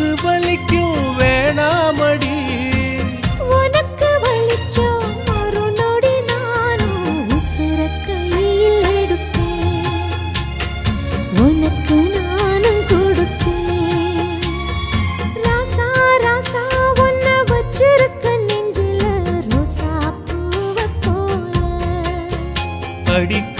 உனக்கு வலிக்கும் வேணாமடி. உனக்கு வலிச்சோம் உனக்கு நானும் கொடுத்தேன் ராசா ராசா உன்னை வச்சிருக்க நெஞ்சில ரோசா பூவ போல. அடிக்க